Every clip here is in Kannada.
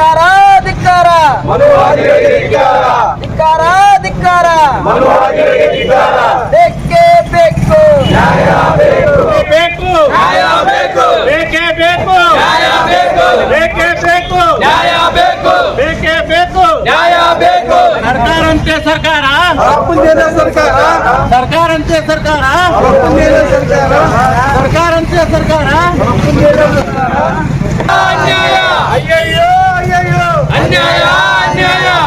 ಧಿಕ್ಕಾರ. ಧಿಕ್ಕಾರ. ಧಿಕ್ಕಾರ ಧಿಕ್ಕಾರ. ಬೇಕೇ ಬೇಕು. ಬೇಕು. ಬೇಕೇ. ಬೇಕು. ಬೇಕೇ ಬೇಕು. ಬೇಕೇ. ಬೇಕು ಸರ್ಕಾರ. ಅಂತೆ ಸರ್ಕಾರ ಸರ್ಕಾರ ಅಂತೆ ಸರ್ಕಾರ ಸರ್ಕಾರ ಅಂತೆ ಸರ್ಕಾರ ಅಯ್ಯಯ್ಯೋ ಅಯ್ಯಯ್ಯೋ ಅನ್ಯಾಯ ಅನ್ಯಾಯ ಕುಲವಾದಿಗಳಿಗೆ ಧಿಕ್ಕಾರ ಧಿಕ್ಕಾರ ಕುಲವಾದಿಗಳಿಗೆ ಧಿಕ್ಕಾರ ಧಿಕ್ಕಾರ ನ್ಯಾಯ ಬೇಕು ನ್ಯಾಯ ಅಯ್ಯಯ್ಯೋ ಅಯ್ಯಯ್ಯೋ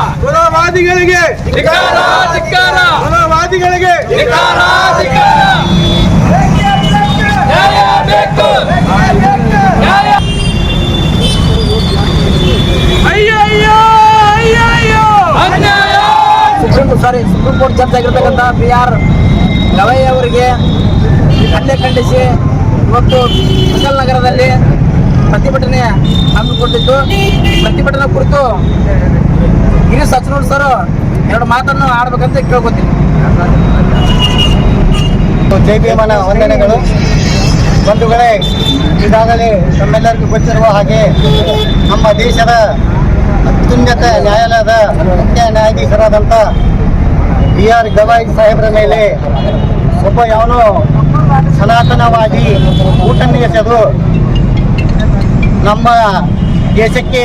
ಅನ್ಯಾಯ. Supreme sorry supreme court judge ಆಗಿರ್ತಕ್ಕಂಥ ಬಿ ಆರ್ ಗವೈ ಅವರಿಗೆ ಹಲ್ಲೆ ಖಂಡಿಸಿ ಇವತ್ತು ಕುಶಲ್ ನಗರದಲ್ಲಿ ಪ್ರತಿಭಟನೆ ಹಮ್ಮಿಕೊಂಡಿದ್ದು. ಪ್ರತಿಭಟನೆ ಕುರಿತು ಗಿರೀಶ್ ಸಚಿವರು ಸರ್ ಎರಡು ಮಾತನ್ನು ಆಡ್ಬೇಕಂತ ಕೇಳ್ಕೊತೀನಿ. ಜೈ ಭೀಮನ ವಂದನೆಗಳು ಬಂಧುಗಳೇ, ಈಗಾಗಲೇ ತಮ್ಮೆಲ್ಲರಿಗೂ ಗೊತ್ತಿರುವ ಹಾಗೆ ನಮ್ಮ ದೇಶದ ಅತ್ಯುನ್ನತ ನ್ಯಾಯಾಲಯದ ಮುಖ್ಯ ನ್ಯಾಯಾಧೀಶರಾದಂಥ ಬಿ ಆರ್ ಗವಾಯಿ ಸಾಹೇಬರ ಮೇಲೆ ಒಬ್ಬ ಯಾವನೋ ಸನಾತನವಾಗಿ ಊಟನ್ನು ಎಸೆದು ನಮ್ಮ ದೇಶಕ್ಕೆ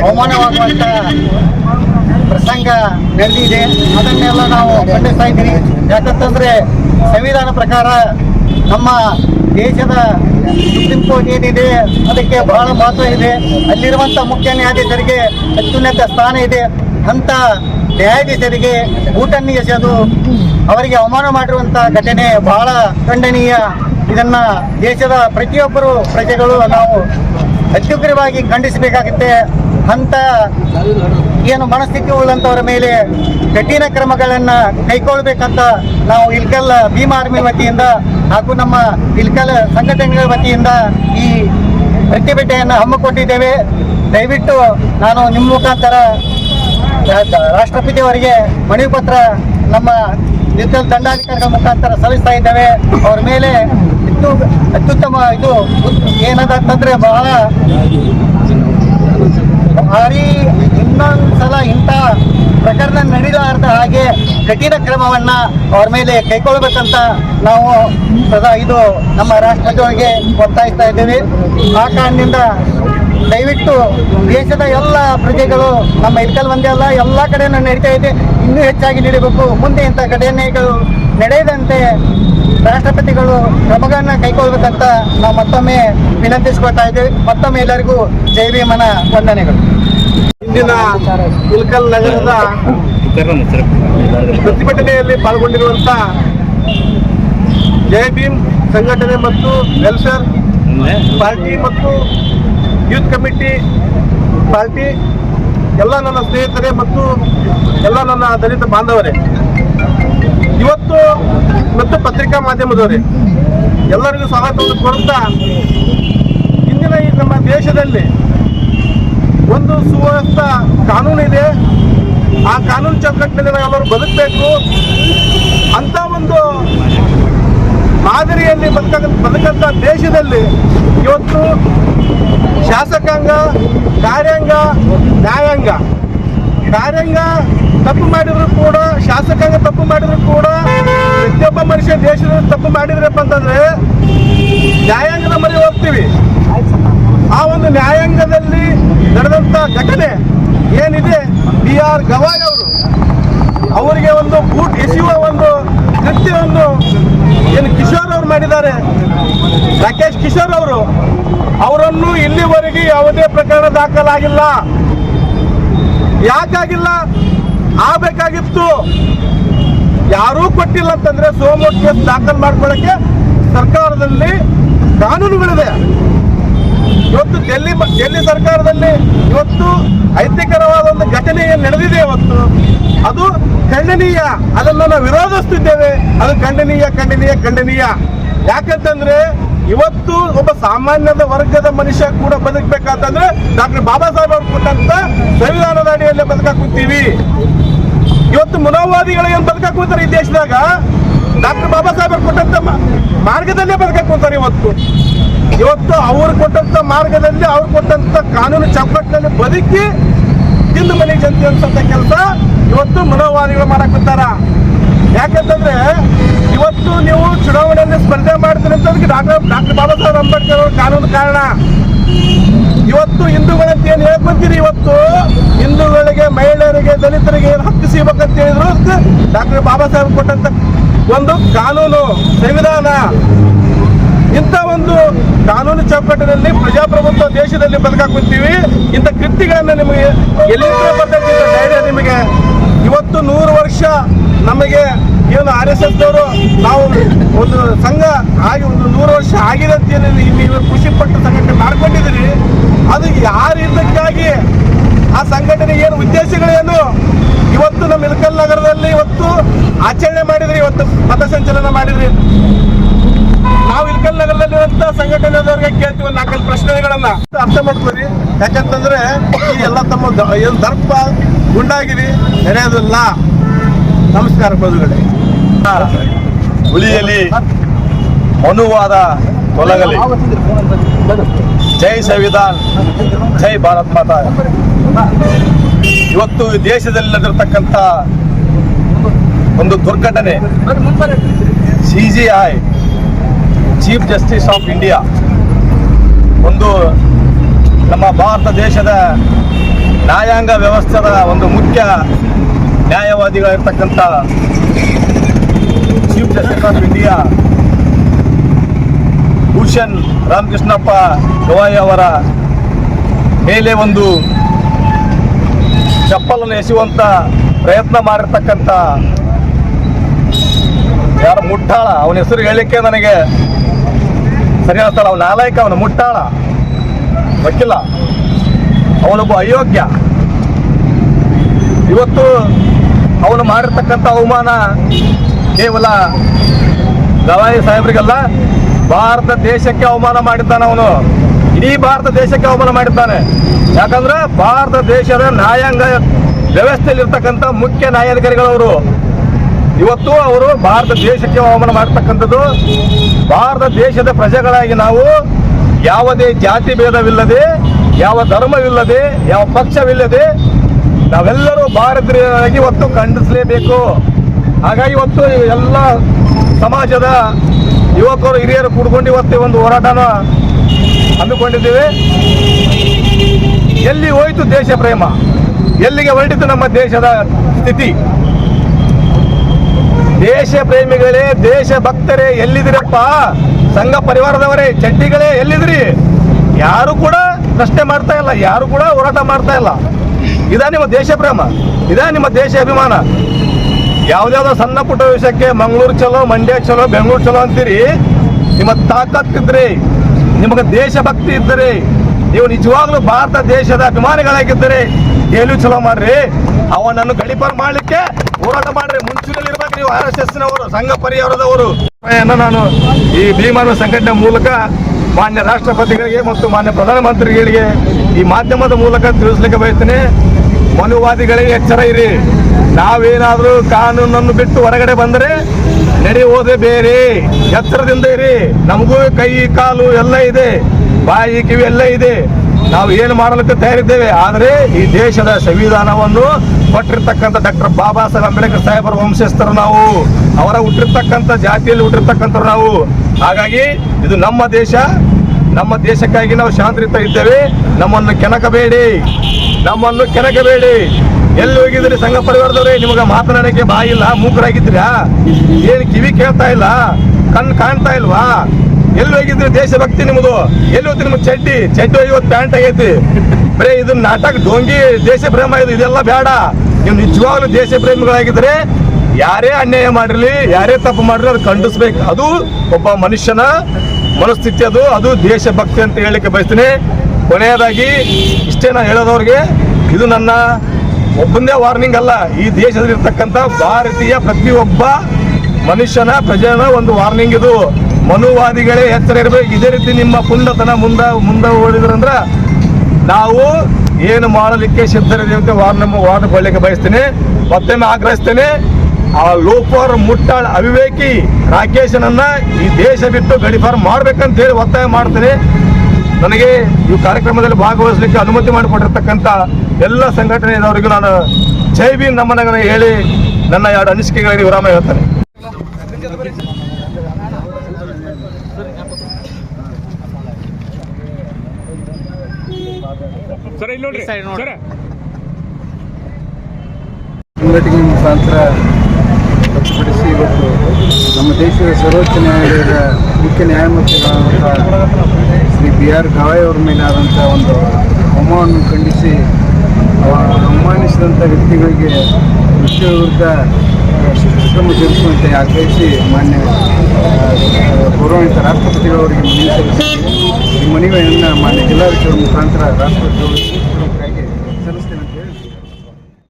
ಅವಮಾನವಾಗುವಂಥ ಪ್ರಸಂಗ ನಡೆದಿದೆ ಅದನ್ನೆಲ್ಲ ನಾವು ಖಂಡಿಸ್ತಾ ಇದ್ದೀವಿ. ಯಾಕಂತಂದ್ರೆ ಸಂವಿಧಾನ ಪ್ರಕಾರ ನಮ್ಮ ದೇಶದ ಸುಪ್ರೀಂ ಕೋರ್ಟ್ ಏನಿದೆ, ಅದಕ್ಕೆ ಬಹಳ ಮಹತ್ವ ಇದೆ. ಅಲ್ಲಿರುವಂಥ ಮುಖ್ಯ ನ್ಯಾಯಾಧೀಶರಿಗೆ ಅತ್ಯುನ್ನತ ಸ್ಥಾನ ಇದೆ. ಅಂತ ನ್ಯಾಯಾಧೀಶರಿಗೆ ಊಟನ್ನು ಎಸೆದು ಅವರಿಗೆ ಅವಮಾನ ಮಾಡಿರುವಂಥ ಘಟನೆ ಬಹಳ ಖಂಡನೀಯ. ಇದನ್ನ ದೇಶದ ಪ್ರತಿಯೊಬ್ಬರು ಪ್ರಜೆಗಳು ನಾವು ಅತ್ಯುಗ್ರವಾಗಿ ಖಂಡಿಸಬೇಕಾಗುತ್ತೆ. ಅಂತ ಏನು ಮನಸ್ಥಿತಿ ಉಳ್ಳಂತವರ ಮೇಲೆ ಕಠಿಣ ಕ್ರಮಗಳನ್ನು ಕೈಗೊಳ್ಬೇಕಂತ ನಾವು ಇಲ್ಕಲ್ ಭೀಮ್ ಆರ್ಮಿ ವತಿಯಿಂದ ಹಾಗೂ ನಮ್ಮ ಇಲ್ಕಲ್ ಸಂಘಟನೆಗಳ ವತಿಯಿಂದ ಈ ಪ್ರತಿಭಟನೆಯನ್ನು ಹಮ್ಮಿಕೊಂಡಿದ್ದೇವೆ. ದಯವಿಟ್ಟು ನಾನು ನಿಮ್ಮ ಮುಖಾಂತರ ರಾಷ್ಟ್ರಪತಿ ಅವರಿಗೆ ಮನವಿ ಪತ್ರ ನಮ್ಮ ಇಲ್ಕಲ್ ದಂಡಾಧಿಕಾರಿಗಳ ಮುಖಾಂತರ ಸಲ್ಲಿಸ್ತಾ ಇದ್ದೇವೆ. ಅವರ ಮೇಲೆ ಅತ್ಯುತ್ತಮ ಇದು ಏನದಂತಂದ್ರೆ ಬಹಳ ಭಾರಿ ಇನ್ನೊಂದ್ಸಲ ಇಂಥ ಪ್ರಕರಣ ನಡೀಲಾರ್ದ ಹಾಗೆ ಕಠಿಣ ಕ್ರಮವನ್ನ ಅವ್ರ ಮೇಲೆ ಕೈಗೊಳ್ಬೇಕಂತ ನಾವು ಸದಾ ಇದು ನಮ್ಮ ರಾಷ್ಟ್ರದೊಳಗೆ ಒತ್ತಾಯಿಸ್ತಾ ಇದ್ದೀವಿ. ಆ ಕಾರಣದಿಂದ ದಯವಿಟ್ಟು ದೇಶದ ಎಲ್ಲ ಪ್ರಜೆಗಳು, ನಮ್ಮ ಇಲ್ಕಲ್ ಒಂದೇ ಅಲ್ಲ, ಎಲ್ಲ ಕಡೆಯೂ ನಡೀತಾ ಇದೆ. ಇನ್ನೂ ಹೆಚ್ಚಾಗಿ ನಡೀಬೇಕು. ಮುಂದೆ ಇಂಥ ಘಟನೆಗಳು ನಡೆಯದಂತೆ ರಾಷ್ಟ್ರಪತಿಗಳು ಕ್ರಮಗಳನ್ನ ಕೈಗೊಳ್ಬೇಕಂತ ನಾವು ಮತ್ತೊಮ್ಮೆ ವಿನಂತಿಸ್ಕೊಳ್ತಾ ಇದ್ದೀವಿ. ಮತ್ತೊಮ್ಮೆ ಎಲ್ಲರಿಗೂ ಜೈ ಭೀಮನ ವಂದನೆಗಳು. ಇಂದಿನ ಇಲ್ಕಲ್ ನಗರದ ಪ್ರತಿಭಟನೆಯಲ್ಲಿ ಪಾಲ್ಗೊಂಡಿರುವಂತ ಜಯ ಭೀಮ್ ಸಂಘಟನೆ ಮತ್ತು ವೆಲ್ಫೇರ್ ಪಾರ್ಟಿ ಮತ್ತು ಯೂತ್ ಕಮಿಟಿ ಪಾರ್ಟಿ ಎಲ್ಲ ನನ್ನ ಸ್ನೇಹಿತರೆ ಮತ್ತು ಎಲ್ಲ ನನ್ನ ದಲಿತ ಬಾಂಧವರೇ. ಇವತ್ತು ಮತ್ತು ಪತ್ರಿಕಾ ಮಾಧ್ಯಮದವರೇ, ಎಲ್ಲರಿಗೂ ಸ್ವಾಗತವನ್ನು ಕೊಡುತ್ತಾ ಇಂದಿನ ಈ ನಮ್ಮ ದೇಶದಲ್ಲಿ ಒಂದು ಸುವ್ಯವಸ್ಥ ಕಾನೂನು ಇದೆ ಆ ಕಾನೂನು ಚೌಕಟ್ಟಿನಲ್ಲಿ ನಾವೆಲ್ಲರೂ ಬದುಕಬೇಕು. ಅಂತ ಒಂದು ಮಾದರಿಯಲ್ಲಿ ಬದುಕ ಬದುಕಂತ ದೇಶದಲ್ಲಿ ಇವತ್ತು ಶಾಸಕಾಂಗ, ಕಾರ್ಯಾಂಗ, ನ್ಯಾಯಾಂಗ. ಕಾರ್ಯಾಂಗ ತಪ್ಪು ಮಾಡಿದ್ರು ಕೂಡ, ಶಾಸಕಾಂಗ ತಪ್ಪು ಮಾಡಿದ್ರು ಕೂಡ ಪ್ರತಿಯೊಬ್ಬ ಮನುಷ್ಯ ದೇಶದ ತಪ್ಪು ಮಾಡಿದ್ರಪ್ಪ ಅಂತಂದ್ರೆ ನ್ಯಾಯಾಂಗದ ಮರಿ ಹೋಗ್ತೀವಿ. ಆ ಒಂದು ನ್ಯಾಯಾಂಗದಲ್ಲಿ ನಡೆದಂತ ಘಟನೆ ಏನಿದೆ? ಬಿ ಆರ್ ಗವಾಯ್ ಅವರು. ಅವರಿಗೆ ಒಂದು ಬೂಟ್ ಎಸೆಯುವ ಒಂದು ಕೃತ್ಯವನ್ನು ಏನು ಕಿಶೋರ್ ಅವರು ಮಾಡಿದ್ದಾರೆ? ರಾಕೇಶ್ ಕಿಶೋರ್ ಅವರು. ಅವರನ್ನು ಇಲ್ಲಿವರೆಗೆ ಯಾವುದೇ ಪ್ರಕರಣ ದಾಖಲಾಗಿಲ್ಲ. ಯಾಕಾಗಿಲ್ಲ? ಆಗಬೇಕಾಗಿತ್ತು. ಯಾರೂ ಕೊಟ್ಟಿಲ್ಲ ಅಂತಂದ್ರೆ ಸೋಮವಾರ ಕೇಸ್ ದಾಖಲು ಮಾಡ್ಕೊಳ್ಳೋಕೆ ಸರ್ಕಾರದಲ್ಲಿ ಕಾನೂನುಗಳಿದೆ. ಇವತ್ತು ಡೆಲ್ಲಿ ಡೆಲ್ಲಿ ಸರ್ಕಾರದಲ್ಲಿ ಇವತ್ತು ಐತಿಕರವಾದ ಒಂದು ಘಟನೆ ನಡೆದಿದೆ ಇವತ್ತು? ಅದು ಖಂಡನೀಯ. ಅದನ್ನು ನಾವು ವಿರೋಧಿಸ್ತಿದ್ದೇವೆ. ಅದು ಖಂಡನೀಯ ಖಂಡನೀಯ ಖಂಡನೀಯ. ಯಾಕಂತಂದ್ರೆ ಇವತ್ತು ಒಬ್ಬ ಸಾಮಾನ್ಯದ ವರ್ಗದ ಮನುಷ್ಯ ಕೂಡ ಬದುಕಬೇಕಂತಂದ್ರೆ ಡಾಕ್ಟರ್ ಬಾಬಾ ಸಾಹೇಬ್ ಅವರು ಕೊಟ್ಟಂತ ಸಂವಿಧಾನದ ಅಡಿಯಲ್ಲೇ ಬದುಕಾಕುತ್ತೀವಿ ಇವತ್ತು ಮನೋವಾದಿಗಳು ಏನ್ ಬದುಕಾಕುತ್ತಾರೆ ಈ ದೇಶದಾಗ? ಡಾಕ್ಟರ್ ಬಾಬಾ ಸಾಹೇಬ್ ಅವ್ರು ಕೊಟ್ಟಂತ ಮಾರ್ಗದಲ್ಲೇ ಬದುಕಾಕುತ್ತಾರೆ ಇವತ್ತು. ಇವತ್ತು ಅವ್ರು ಕೊಟ್ಟಂತ ಮಾರ್ಗದಲ್ಲಿ ಅವ್ರು ಕೊಟ್ಟಂತ ಕಾನೂನು ಚೌಕಟ್ಟಿನಲ್ಲಿ ಬದುಕಿ ತಿಂದು ಮನೆ ಜನತೆ ಅನ್ಸಂತ ಕೆಲಸ ಇವತ್ತು ಮನೋವಾದಿಗಳು ಮಾಡಕತ್ತಾರ ಯಾಕಂತಂದ್ರೆ ಇವತ್ತು ನೀವು ಚುನಾವಣೆಯಲ್ಲಿ ಸ್ಪರ್ಧೆ ಮಾಡ್ತೀರಿ ಅಂತ ಡಾಕ್ಟರ್ ಡಾಕ್ಟರ್ ಬಾಬಾ ಸಾಹೇಬ್ ಅಂಬೇಡ್ಕರ್ ಅವರ ಕಾನೂನು ಕಾರಣ. ಇವತ್ತು ಹಿಂದೂಗಳಂತ ಏನು ಹೇಳ್ಕೊಂತೀರಿ ಇವತ್ತು? ಹಿಂದೂಗಳಿಗೆ, ಮಹಿಳೆಯರಿಗೆ, ದಲಿತರಿಗೆ ಏನು ಹಕ್ಕು ಅಂತ ಹೇಳಿದ್ರು ಡಾಕ್ಟರ್ ಬಾಬಾ ಸಾಹೇಬ್ ಕೊಟ್ಟಂತ ಒಂದು ಕಾನೂನು, ಸಂವಿಧಾನ. ಇಂಥ ಒಂದು ಕಾನೂನು ಚೌಕಟ್ಟಿನಲ್ಲಿ ಪ್ರಜಾಪ್ರಭುತ್ವ ದೇಶದಲ್ಲಿ ಬದುಕಾಕುಂತೀವಿ ಇಂಥ ಕೃತಿಗಳನ್ನು ನಿಮಗೆ ಎಲ್ಲಿ ಧೈರ್ಯ ನಿಮಗೆ. ಇವತ್ತು ನೂರು ವರ್ಷ ನಮಗೆ ಏನು ಆರ್ ಎಸ್ ಎಸ್ನವರು ನಾವು ಒಂದು ಸಂಘ ಆಗಿ ಒಂದು ನೂರು ವರ್ಷ ಆಗಿದೆ ಅಂತ ನೀವು ಖುಷಿ ಪಟ್ಟು ಸಂಘಟನೆ ಮಾಡ್ಕೊಂಡಿದ್ದೀರಿ. ಅದು ಯಾರ ಇದಕ್ಕಾಗಿ ಆ ಸಂಘಟನೆ ಏನು ಉದ್ದೇಶಗಳೇನು ಇವತ್ತು ನಮ್ಮ ಇಲ್ಕಲ್ ನಗರದಲ್ಲಿ ಇವತ್ತು ಆಚರಣೆ ಮಾಡಿದ್ರಿ, ಇವತ್ತು ಪಥಸಂಚಲನ ಮಾಡಿದ್ರಿ. ನಾವು ಇಲ್ಕಲ್ ನಗರದಲ್ಲಿರುವಂತ ಸಂಘಟನೆಯವರಿಗೆ ಕೇಳ್ತೀವಿ ಒಂದು ನಾಲ್ಕು ಪ್ರಶ್ನೆಗಳನ್ನ. ಅರ್ಥ ಮಾಡ್ಕೊಳ್ರಿ ಯಾಕಂತಂದ್ರೆ ಈ ಎಲ್ಲ ತಮ್ಮ ದರ್ಪ ಗುಂಡಾಗಿರಿ ನಡೆಯೋದಿಲ್ಲ ನಮಸ್ಕಾರ ಬದುಗಡೆ ಹುಲಿಯಲ್ಲಿ ಅನುವಾದ ತೊಲಗಲಿ. ಜೈ ಸಂವಿಧಾನ್ ಜೈ ಭಾರತ್ ಮಾತಾ. ಇವತ್ತು ದೇಶದಲ್ಲಿ ನಡೆದಿರ್ತಕ್ಕಂಥ ಒಂದು ದುರ್ಘಟನೆ. C J I. Chief justice of India. ಒಂದು ನಮ್ಮ ಭಾರತ ದೇಶದ ನ್ಯಾಯಾಂಗ ವ್ಯವಸ್ಥೆದ ಒಂದು ಮುಖ್ಯ ನ್ಯಾಯವಾದಿಗಳಿರ್ತಕ್ಕಂಥ chief justice of India, Bhushan Ramakrishnappa Gavai ಅವರ ಮೇಲೆ ಒಂದು ಚಪ್ಪಲನ್ನು ಎಸೆಯುವಂಥ ಪ್ರಯತ್ನ ಮಾಡಿರ್ತಕ್ಕಂಥ ಯಾರ ಮುಟ್ಟಾಳ ಅವನ ಹೆಸರು ಹೇಳಲಿಕ್ಕೆ ನನಗೆ ಸರಿ ಸ್ಥಳ. ಅವನ ನಾಲಾಯಕ, ಅವನ ಮುಟ್ಟಾಳ. ವಕೀಲ. ಅವನೊಬ್ಬ ಅಯೋಗ್ಯ. ಇವತ್ತು ಅವನು ಮಾಡಿರ್ತಕ್ಕಂಥ ಅವಮಾನ ಕೇವಲ ಗವಾಯಿ ಸಾಹೇಬ್ರಿಗಲ್ಲ, ಭಾರತ ದೇಶಕ್ಕೆ ಅವಮಾನ ಮಾಡಿದ್ದಾನೆ ಅವನು. ಇಡೀ ಭಾರತ ದೇಶಕ್ಕೆ ಅವಮಾನ ಮಾಡಿದ್ದಾನೆ. ಯಾಕಂದ್ರೆ ಭಾರತ ದೇಶದ ನ್ಯಾಯಾಂಗ ವ್ಯವಸ್ಥೆಯಲ್ಲಿರ್ತಕ್ಕಂಥ ಮುಖ್ಯ ನ್ಯಾಯಾಧಿಕಾರಿಗಳವರು ಇವತ್ತು ಅವರು ಭಾರತ ದೇಶಕ್ಕೆ ಅವಮಾನ ಮಾಡ್ತಕ್ಕಂಥದ್ದು, ಭಾರತ ದೇಶದ ಪ್ರಜೆಗಳಾಗಿ ನಾವು ಯಾವುದೇ ಜಾತಿ ಭೇದವಿಲ್ಲದೆ, ಯಾವ ಧರ್ಮವಿಲ್ಲದೆ, ಯಾವ ಪಕ್ಷವಿಲ್ಲದೆ ನಾವೆಲ್ಲರೂ ಭಾರತೀಯರಾಗಿ ಇವತ್ತು ಖಂಡಿಸಲೇಬೇಕು. ಹಾಗಾಗಿ ಇವತ್ತು ಎಲ್ಲ ಸಮಾಜದ ಯುವಕರು, ಹಿರಿಯರು ಕೂಡ್ಕೊಂಡು ಇವತ್ತು ಒಂದು ಹೋರಾಟನ ಹಮ್ಮಿಕೊಂಡಿದ್ದೇವೆ. ಎಲ್ಲಿ ಹೋಯಿತು ದೇಶ ಪ್ರೇಮ? ಎಲ್ಲಿಗೆ ಹೊರಟಿತು ನಮ್ಮ ದೇಶದ ಸ್ಥಿತಿ? ದೇಶ ಪ್ರೇಮಿಗಳೇ, ದೇಶ ಭಕ್ತರೇ, ಎಲ್ಲಿದಿರಪ್ಪ? ಸಂಘ ಪರಿವಾರದವರೇ, ಚಡ್ಡಿಗಳೇ, ಎಲ್ಲಿದ್ರಿ? ಯಾರು ಕೂಡ ಪ್ರಶ್ನೆ ಮಾಡ್ತಾ ಇಲ್ಲ, ಯಾರು ಕೂಡ ಹೋರಾಟ ಮಾಡ್ತಾ ಇಲ್ಲ. ಇದಾ ನಿಮ್ಮ ದೇಶ ಪ್ರೇಮ, ಇದಾ ನಿಮ್ಮ ದೇಶ ಅಭಿಮಾನ. ಯಾವ್ದಾವ್ದೋ ಸಣ್ಣ ಪುಟ್ಟ ವಿಷಯಕ್ಕೆ ಮಂಗಳೂರು ಚಲೋ, ಮಂಡ್ಯ ಚಲೋ, ಬೆಂಗಳೂರು ಚಲೋ ಅಂತೀರಿ ನಿಮ್ಮ ತಾಕತ್ತಿದ್ರಿ ನಿಮಗೆ ದೇಶಭಕ್ತಿ ಇದ್ದರೆ ನೀವು ನಿಜವಾಗ್ಲೂ ಭಾರತ ದೇಶದ ಅಭಿಮಾನಿಗಳಾಗಿದ್ದರೆ ಏನು ಚಲೋ ಮಾಡ್ರಿ? ಅವನನ್ನು ಗಡಿಪಾರು ಮಾಡ್ಲಿಕ್ಕೆ ಹೋರಾಟ ಮಾಡ್ರಿ. ಮುಂಚೂಣಿಯಲ್ಲಿ ಇರ್ಬೇಕು ನೀವು ಆರ್ ಎಸ್ ಎಸ್ ನವರು ಸಂಘ ಪರಿಹಾರದವರು ನಾನು ಈ ಭೀಮಾನ ಸಂಘಟನೆ ಮೂಲಕ ಮಾನ್ಯ ರಾಷ್ಟ್ರಪತಿಗಳಿಗೆ ಮತ್ತು ಮಾನ್ಯ ಪ್ರಧಾನಮಂತ್ರಿಗಳಿಗೆ ಈ ಮಾಧ್ಯಮದ ಮೂಲಕ ತಿಳಿಸ್ಲಿಕ್ಕೆ ಬಯಸ್ತೇನೆ. ಮನುವಾದಿಗಳಿಗೆ ಎಚ್ಚರ ಇರಿ. ನಾವೇನಾದರೂ ಕಾನೂನನ್ನು ಬಿಟ್ಟು ಹೊರಗಡೆ ಬಂದರೆ ನಡೆಯುವುದೇ ಬೇರೆ. ಎಚ್ಚರದಿಂದ ಇರಿ. ನಮಗೂ ಕೈ, ಕಾಲು ಎಲ್ಲ ಇದೆ. ಬಾಯಿ ಕಿವಿ ಎಲ್ಲ ಇದೆ. ನಾವು ಏನು ಮಾಡಲಿಕ್ಕೆ ತಯಾರಿದ್ದೇವೆ? ಆದರೆ ಈ ದೇಶದ ಸಂವಿಧಾನವನ್ನು ಕೊಟ್ಟಿರ್ತಕ್ಕಂಥ ಡಾಕ್ಟರ್ ಬಾಬಾ ಸಾಹೇಬ್ ಅಂಬೇಡ್ಕರ್ ಸಾಹೇಬರ ವಂಶಸ್ಥರು ನಾವು. ಅವರ ಹುಟ್ಟಿರ್ತಕ್ಕಂಥ ಜಾತಿಯಲ್ಲಿ ಹುಟ್ಟಿರ್ತಕ್ಕಂಥವ್ರು ನಾವು. ಹಾಗಾಗಿ ಇದು ನಮ್ಮ ದೇಶ. ನಮ್ಮ ದೇಶಕ್ಕಾಗಿ ನಾವು ಶಾಂತಿಯುತ ಇದ್ದೇವೆ. ನಮ್ಮನ್ನು ಕೆಣಕಬೇಡಿ. ನಮ್ಮನ್ನು ಕೆಣಕಬೇಡಿ. ಎಲ್ಲಿ ಹೋಗಿದ್ರಿ ಸಂಘ ಪರಿವಾರದವ್ರೆ? ನಿಮಗೆ ಮಾತನಾಡಕ್ಕೆ ಬಾಯಿಲ್ಲ, ಮೂಕರಾಗಿದ್ದೀರಾ? ಏನು ಕಿವಿ ಕೇಳ್ತಾ ಇಲ್ಲ, ಕಣ್ಣು ಕಾಣ್ತಾ ಇಲ್ವಾ? ಎಲ್ಲಿ ಹೋಗಿದ್ರಿ ದೇಶಭಕ್ತಿ ನಿಮ್ಮದು? ಎಲ್ಲಿ ಹೋಗ್ತಿ ನಿಮ್ಗೆ ಚಡ್ಡಿ? ಚಡ್ಡಿ ಇವತ್ತು ಪ್ಯಾಂಟ್ ಆಗೈತಿ. ಬರೇ ಇದು ನಾಟಕ ಡೋಂಗಿ ದೇಶ ಪ್ರೇಮ ಇದು, ಇದೆಲ್ಲ ಬೇಡ. ನೀವು ನಿಜವಾಗ್ಲೂ ದೇಶ ಪ್ರೇಮಿಗಳಾಗಿದ್ರೆ ಯಾರೇ ಅನ್ಯಾಯ ಮಾಡಿರಲಿ, ಯಾರೇ ತಪ್ಪು ಮಾಡಿರಲಿ ಅದು ಖಂಡಿಸ್ಬೇಕು. ಅದು ಒಬ್ಬ ಮನುಷ್ಯನ ಮನಸ್ಥಿತಿ ಅದು ಅದು ದೇಶಭಕ್ತಿ ಅಂತ ಹೇಳಲಿಕ್ಕೆ ಬಯಸ್ತೀನಿ. ಕೊನೆಯದಾಗಿ ಇಷ್ಟೇ ನಾನು ಹೇಳೋದವ್ರಿಗೆ, ಇದು ನನ್ನ ಒಬ್ಬಂದೇ ವಾರ್ನಿಂಗ್ ಅಲ್ಲ. ಈ ದೇಶದಲ್ಲಿರ್ತಕ್ಕಂಥ ಭಾರತೀಯ ಪ್ರತಿಯೊಬ್ಬ ಮನುಷ್ಯನ, ಪ್ರಜೆನ ಒಂದು ವಾರ್ನಿಂಗ್ ಇದು. ಮನುವಾದಿಗಳೇ ಎಚ್ಚರ ಇರಬೇಕು. ಇದೇ ರೀತಿ ನಿಮ್ಮ ಪುಂಡತನ ಮುಂದ, ಮುಂದೆ ಓಡಿದ್ರಂದ್ರೆ ನಾವು ಏನು ಮಾಡಲಿಕ್ಕೆ ಸಿದ್ಧರಿದ್ದೇವೆ ಅಂತ ವಾರ್ನ, ವಾರ್ನ್ ಕೊಡ್ಲಿಕ್ಕೆ ಬಯಸ್ತೇನೆ. ಮತ್ತೊಮ್ಮೆ ಆಗ್ರಹಿಸ್ತೇನೆ. ಆ ಲೋಪರ್ ಮುಟ್ಟಾಳ್ ಅವಿವೇಕಿ ರಾಕೇಶನನ್ನ ಈ ದೇಶ ಬಿಟ್ಟು ಗಡಿಪಾರು ಮಾಡ್ಬೇಕಂತ ಹೇಳಿ ಒತ್ತಾಯ ಮಾಡ್ತೇನೆ. ನನಗೆ ಈ ಕಾರ್ಯಕ್ರಮದಲ್ಲಿ ಭಾಗವಹಿಸಲಿಕ್ಕೆ ಅನುಮತಿ ಮಾಡಿಕೊಟ್ಟಿರ್ತಕ್ಕಂಥ ಎಲ್ಲ ಸಂಘಟನೆಯವರಿಗೂ ನಾನು ಜೈ ಬಿ ನಮ್ಮನಗರ ಹೇಳಿ ನನ್ನ ಎರಡು ಅನಿಸಿಕೆಗಳಿಗೆ ವಿರಾಮ ಹೇಳ್ತೇನೆ. ಸಂಘಟನೆ ಮುಖಾಂತರ ವ್ಯಕ್ತಪಡಿಸಿ ಇವತ್ತು ನಮ್ಮ ದೇಶದ ಸರ್ವೋಚ್ಚ ನ್ಯಾಯಾಲಯದ ಮುಖ್ಯ ನ್ಯಾಯಮೂರ್ತಿಗಳಾದಂಥ ಶ್ರೀ ಬಿ ಆರ್ ಗವಾಯ್ ಅವರ ಮೇಲೆ ಆದಂಥ ಒಂದು ಅವಮಾನವನ್ನು ಖಂಡಿಸಿ ಅವ ಅವಮಾನಿಸಿದಂಥ ವ್ಯಕ್ತಿಗಳಿಗೆ ವಿರುದ್ಧ ಶಿಕ್ಷಕ್ರಮ ಜರುಗಿಸುವಂತೆ ಆಗ್ರಹಿಸಿ ಮಾನ್ಯ ಗೌರವಾನ್ವಿತ ರಾಷ್ಟ್ರಪತಿಗಳವರಿಗೆ ಮನವಿ ಸಲ್ಲಿಸಿದ್ದೇವೆ ಈ ಮನವಿಯನ್ನು ಮಾನ್ಯ ಜಿಲ್ಲಾಧಿಕಾರಿ ಮುಖಾಂತರ ರಾಷ್ಟ್ರಪತಿಗಳು